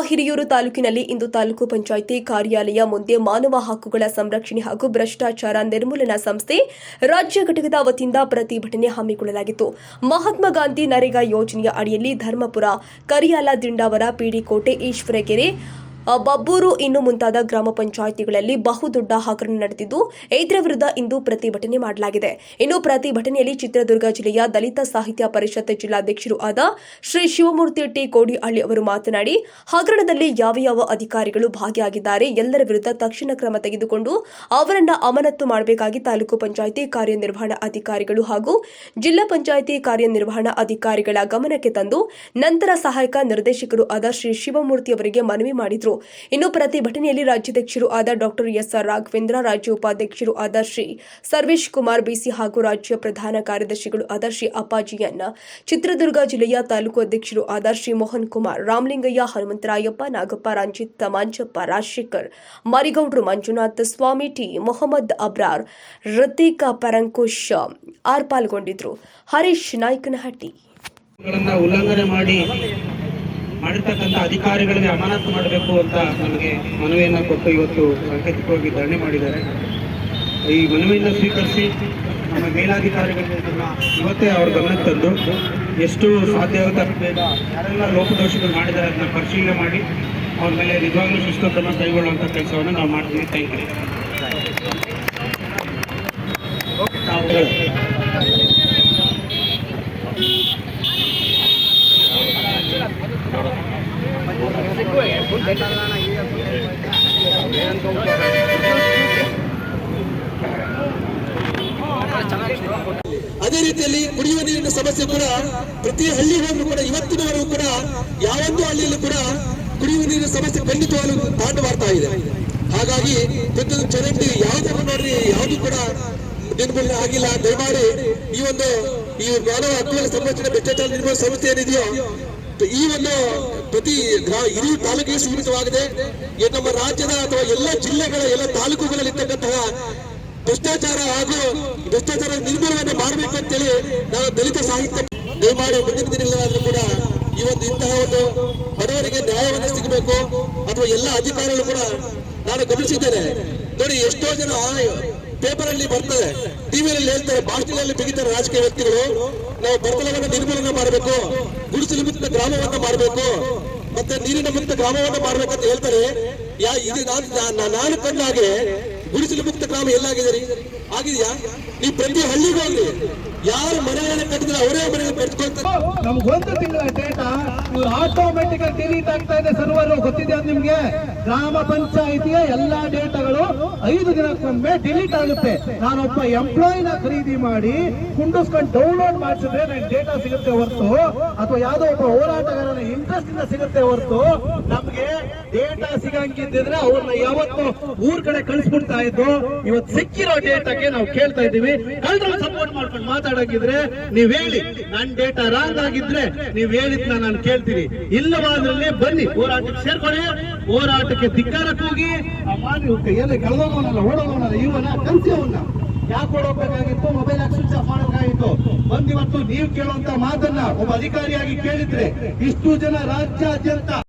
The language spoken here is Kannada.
ಹಿರಿಯೂರು ತಾಲೂಕಿನಲ್ಲಿ ಇಂದು ತಾಲೂಕು ಪಂಚಾಯಿತಿ ಕಾರ್ಯಾಲಯ ಮುಂದೆ ಮಾನವ ಹಕ್ಕುಗಳ ಸಂರಕ್ಷಣೆ ಹಾಗೂ ಭ್ರಷ್ಟಾಚಾರ ನಿರ್ಮೂಲನಾ ಸಂಸ್ಥೆ ರಾಜ್ಯ ಘಟಕದ ವತಿಯಿಂದ ಪ್ರತಿಭಟನೆ ಹಮ್ಮಿಕೊಳ್ಳಲಾಗಿತ್ತು. ಮಹಾತ್ಮ ಗಾಂಧಿ ನರೇಗಾ ಯೋಜನೆಯ ಅಡಿಯಲ್ಲಿ ಧರ್ಮಪುರ ಕರಿಯಾಲ ದಿಂಡಾವರ ಪಿಡಿಕೋಟೆ ಈಶ್ವರಕೆರೆ ಅ, ಬಬ್ಬೂರು ಇನ್ನು ಮುಂತಾದ ಗ್ರಾಮ ಪಂಚಾಯಿತಿಗಳಲ್ಲಿ ಬಹುದೊಡ್ಡ ಹಗರಣ ನಡೆದಿದ್ದು ಇದರ ವಿರುದ್ಧ ಇಂದು ಪ್ರತಿಭಟನೆ ಮಾಡಲಾಗಿದೆ. ಇನ್ನು ಪ್ರತಿಭಟನೆಯಲ್ಲಿ ಚಿತ್ರದುರ್ಗ ಜಿಲ್ಲೆಯ ದಲಿತ ಸಾಹಿತ್ಯ ಪರಿಷತ್ ಜಿಲ್ಲಾಧ್ಯಕ್ಷರು ಆದ ಶ್ರೀ ಶಿವಮೂರ್ತಿ ಟಿ ಕೋಡಿಹಳ್ಳಿ ಅವರು ಮಾತನಾಡಿ, ಹಗರಣದಲ್ಲಿ ಯಾವ ಯಾವ ಅಧಿಕಾರಿಗಳು ಭಾಗಿಯಾಗಿದ್ದಾರೆ, ಎಲ್ಲರ ವಿರುದ್ಧ ತಕ್ಷಣ ಕ್ರಮ ತೆಗೆದುಕೊಂಡು ಅವರನ್ನ ಅಮಾನತು ಮಾಡಬೇಕಾಗಿ ತಾಲೂಕು ಪಂಚಾಯಿತಿ ಕಾರ್ಯನಿರ್ವಹಣಾ ಅಧಿಕಾರಿಗಳು ಹಾಗೂ ಜಿಲ್ಲಾ ಪಂಚಾಯಿತಿ ಕಾರ್ಯನಿರ್ವಹಣಾ ಅಧಿಕಾರಿಗಳ ಗಮನಕ್ಕೆ ತಂದು, ನಂತರ ಸಹಾಯಕ ನಿರ್ದೇಶಕರು ಆದ ಶ್ರೀ ಶಿವಮೂರ್ತಿ ಅವರಿಗೆ ಮನವಿ ಮಾಡಿದ್ರು. ಇನ್ನು ಪ್ರತಿಭಟನೆಯಲ್ಲಿ ರಾಜ್ಯಾಧ್ಯಕ್ಷರು ಆದ ಡಾಕ್ಟರ್ ಎಸ್ಆರ್ ರಾಘವೇಂದ್ರ, ರಾಜ್ಯ ಉಪಾಧ್ಯಕ್ಷರು ಆದ ಶ್ರೀ ಸರ್ವೇಶ್ ಕುಮಾರ್ ಬಿಸಿ ಹಾಗೂ ರಾಜ್ಯ ಪ್ರಧಾನ ಕಾರ್ಯದರ್ಶಿಗಳು ಆದ ಶ್ರೀ ಅಪ್ಪಾಜಿಯನ್ನ, ಚಿತ್ರದುರ್ಗ ಜಿಲ್ಲೆಯ ತಾಲೂಕು ಅಧ್ಯಕ್ಷರು ಆದ ಶ್ರೀ ಮೋಹನ್ ಕುಮಾರ್, ರಾಮಲಿಂಗಯ್ಯ, ಹನುಮಂತರಾಯಪ್ಪ, ನಾಗಪ್ಪ, ರಂಜಿತ್ ಮಾಂಜಪ್ಪ ರಾಜಶೇಖರ್, ಮರಿಗೌಡ್ರು, ಮಂಜುನಾಥ್, ಸ್ವಾಮಿ ಟಿ, ಮೊಹಮ್ಮದ್ ಅಬ್ರಾರ್ ರತೀಕ ಪರಂಕುಶ್ ಆರ್ ಪಾಲ್ಗೊಂಡಿದ್ರು. ಹರೀಶ್ ನಾಯ್ಕನಹಟ್ಟಿ. ಉಲ್ಲಂಘನೆ ಮಾಡಿ ಮಾಡಿರ್ತಕ್ಕಂಥ ಅಧಿಕಾರಿಗಳಿಗೆ ಅಮಾನತು ಮಾಡಬೇಕು ಅಂತ ನಮಗೆ ಮನವಿಯನ್ನು ಕೊಟ್ಟು ಇವತ್ತು ಸಾಂಕೇತಿಕವಾಗಿ ಧರಣಿ ಮಾಡಿದ್ದಾರೆ. ಈ ಮನವಿಯನ್ನು ಸ್ವೀಕರಿಸಿ ನಮ್ಮ ಮೇಲಾಧಿಕಾರಿಗಳು ಇವತ್ತೇ ಅವ್ರ ಗಮನಕ್ಕೆ ತಂದು ಎಷ್ಟು ಸಾಧ್ಯ ಆಗುತ್ತೆ ಯಾರೆಲ್ಲ ಲೋಪದೋಷಗಳು ಮಾಡಿದ್ದಾರೆ ಅದನ್ನ ಪರಿಶೀಲನೆ ಮಾಡಿ ಅವ್ರ ಮೇಲೆ ನಿಜವಾಗ್ಲೂ ಶಿಸ್ತು ಕ್ರಮ ಕೈಗೊಳ್ಳುವಂಥ ಕೆಲಸವನ್ನು ನಾವು ಮಾಡ್ತೀವಿ. ಥ್ಯಾಂಕ್ ಯು ಅದೇ ರೀತಿಯಲ್ಲಿ ಕುಡಿಯುವ ನೀರಿನ ಸಮಸ್ಯೆ ಕೂಡ ಪ್ರತಿ ಹಳ್ಳಿಗಳಲ್ಲೂ ಕೂಡ, ಇವತ್ತಿನವರೆಗೂ ಕೂಡ, ಯಾವೊಂದು ಹಳ್ಳಿಯಲ್ಲೂ ಕೂಡ ಕುಡಿಯುವ ನೀರಿನ ಸಮಸ್ಯೆ ಖಂಡಿತವಾಗ್ಲೂ ತಾಂಡವಾಡ್ತಾ ಇದೆ. ಹಾಗಾಗಿ ಪ್ರತಿಯೊಂದು ಚರಂಡಿ ಯಾವುದನ್ನು ನೋಡ್ರಿ, ಯಾವುದು ಕೂಡ ನಿರ್ಮೂಲನೆ ಆಗಿಲ್ಲ. ದಯಮಾಡಿ ಈ ಒಂದು ಈ ಮಾನವ ಹಕ್ಕುಗಳ ಸಂರಕ್ಷಣೆ, ಭ್ರಷ್ಟಾಚಾರ ನಿರ್ಮೂಲನೆ ಸಂಸ್ಥೆ ಏನಿದೆಯೋ, ಈ ಒಂದು ಪ್ರತಿ ಇಡೀ ತಾಲೂಕಿಗೆ ಸೀಮಿತವಾಗಿದೆ. ನಮ್ಮ ರಾಜ್ಯದ ಅಥವಾ ಎಲ್ಲ ಜಿಲ್ಲೆಗಳ ಎಲ್ಲ ತಾಲೂಕುಗಳಲ್ಲಿ ಇರ್ತಕ್ಕಂತಹ ಭ್ರಷ್ಟಾಚಾರ ಹಾಗೂ ಭ್ರಷ್ಟಾಚಾರ ನಿರ್ಮೂಲನೆ ಮಾಡಬೇಕು ಅಂತೇಳಿ ನಾವು ದಲಿತ ಸಾಹಿತ್ಯ ದಯಮಾಡಿ ಮುಂದಿನ ದಿನಗಳಾದ್ರೂ ಕೂಡ ಈ ಒಂದು ಇಂತಹ ಒಂದು ಬಡವರಿಗೆ ನ್ಯಾಯವನ್ನು ಸಿಗಬೇಕು. ಅಥವಾ ಎಲ್ಲ ಅಧಿಕಾರಿಗಳು ಕೂಡ ನಾನು ಗಮನಿಸಿದ್ದೇನೆ. ನೋಡಿ, ಎಷ್ಟೋ ಜನ ಪೇಪರ್ ಅಲ್ಲಿ ಬರ್ತದೆ ಟಿವಿಯಲ್ಲಿ ಹೇಳ್ತಾರೆ ಭಾಷಣದಲ್ಲಿ ಬಿಗಿತಾರೆ ರಾಜಕೀಯ ವ್ಯಕ್ತಿಗಳು. ನಾವು ಬಡತನವನ್ನು ನಿರ್ಮೂಲನೆ ಮಾಡಬೇಕು, ಗುಡಿಸಲು ಮುಕ್ತ ಗ್ರಾಮವನ್ನು ಮಾಡಬೇಕು, ಮತ್ತೆ ನೀರಿನ ಮುಕ್ತ ಗ್ರಾಮವನ್ನು ಮಾಡ್ಬೇಕಂತ ಹೇಳ್ತಾರೆ. ಯಾ, ಇದು ನಾನು ನಾನು ಕಂಡ ಹಾಗೆ ಗುಡಿಸಲು ಮುಕ್ತ ಗ್ರಾಮ ಎಲ್ಲಾಗಿದೆ ರೀ ಆಗಿದ್ಯಾ? ನೀವು ಪ್ರತಿ ಹಳ್ಳಿಗೂ ಹೋಗ್ರಿ. ಯಾರು ಮನೆಯನ್ನು ಕಟ್ಟಿದ್ರೆ ಅವರೇ ಮನೆಯನ್ನು ಕಟ್ಕೊಳ್ತಾರೆ ನಮ್ಗೊಂದು ತಿಂಗಳ ಡೇಟಾ ಆಟೋಮೆಟಿಕ್ ಆಗಿ ಡಿಲೀಟ್ ಆಗ್ತಾ ಇದೆ ಸರ್ವರ್ ಗೊತ್ತಿದೆ ನಿಮ್ಗೆ? ಗ್ರಾಮ ಪಂಚಾಯಿತಿಯ ಎಲ್ಲಾ ಡೇಟಾಗಳು ಐದು ದಿನಕ್ಕೊಮ್ಮೆ ಡಿಲೀಟ್ ಆಗುತ್ತೆ. ನಾನೊಬ್ಬ ಎಂಪ್ಲಾಯಿನ ಖರೀದಿ ಮಾಡಿ ಕುಂಡಿಸ್ಕೊಂಡು ಡೌನ್ಲೋಡ್ ಮಾಡಿಸಿದ್ರೆ ನನ್ ಡೇಟಾ ಸಿಗುತ್ತೆ ಹೊರತು. ಅಥವಾ ಯಾವುದೋ ಒಬ್ಬ ಹೋರಾಟಗಾರನ ಇಂಟ್ರೆಸ್ಟ್ ಇಂದ ಸಿಗುತ್ತೆ ಹೊರತು. ನಮ್ಗೆ ಡೇಟಾ ಸಿಗಂಗಿದ್ದಿದ್ರೆ ಅವ್ರನ್ನ ಯಾವತ್ತು ಊರ್ ಕಡೆ ಕಳಿಸ್ಬಿಡ್ತಾ ಇದ್ದು. ಇವತ್ತು ಸಿಕ್ಕಿರೋ ಡೇಟಾಗೆ ನಾವು ಕೇಳ್ತಾ ಇದ್ದೀವಿ. ಕಳ್ರಲ್ಲಿ ಸಪೋರ್ಟ್ ಮಾಡ್ಕೊಂಡು ಮಾತಾಡಂಗಿದ್ರೆ ನೀವ್ ಹೇಳಿ. ನನ್ ಡೇಟಾ ರಾಂಗ್ ಆಗಿದ್ರೆ ನೀವ್ ಹೇಳಿದ್ನ ನಾನು ಕೇಳ್ತೀನಿ. ಇಲ್ಲವಾದ್ರಲ್ಲಿ ಬನ್ನಿ. ಹೋರಾಟಕ್ಕೆ ಸೇರ್ಕೊಳ್ಳಿ. ಹೋರಾಟಕ್ಕೆ ಧಿಕ್ಕಾರಕ್ಕೆ ಹೋಗಿ. ಎಲ್ಲಿ ಕಳೆದೋಗೋಣಲ್ಲ ಓಡೋಗೋಣಲ್ಲ ಇವನ ಕಲ್ಸಿ ಅವನ ಯಾಕೆ ಓಡೋಗ್ಬೇಕಾಗಿತ್ತು? ಮೊಬೈಲ್ ಆಗಿ ಸ್ವಿಚ್ ಆಫ್ ಮಾಡಬೇಕಾಗಿತ್ತು ಬಂದಿವತ್ತು ನೀವು ಕೇಳುವಂತ ಮಾತನ್ನ ಒಬ್ಬ ಅಧಿಕಾರಿಯಾಗಿ ಕೇಳಿದ್ರೆ ಇಷ್ಟು ಜನ ರಾಜ್ಯಾದ್ಯಂತ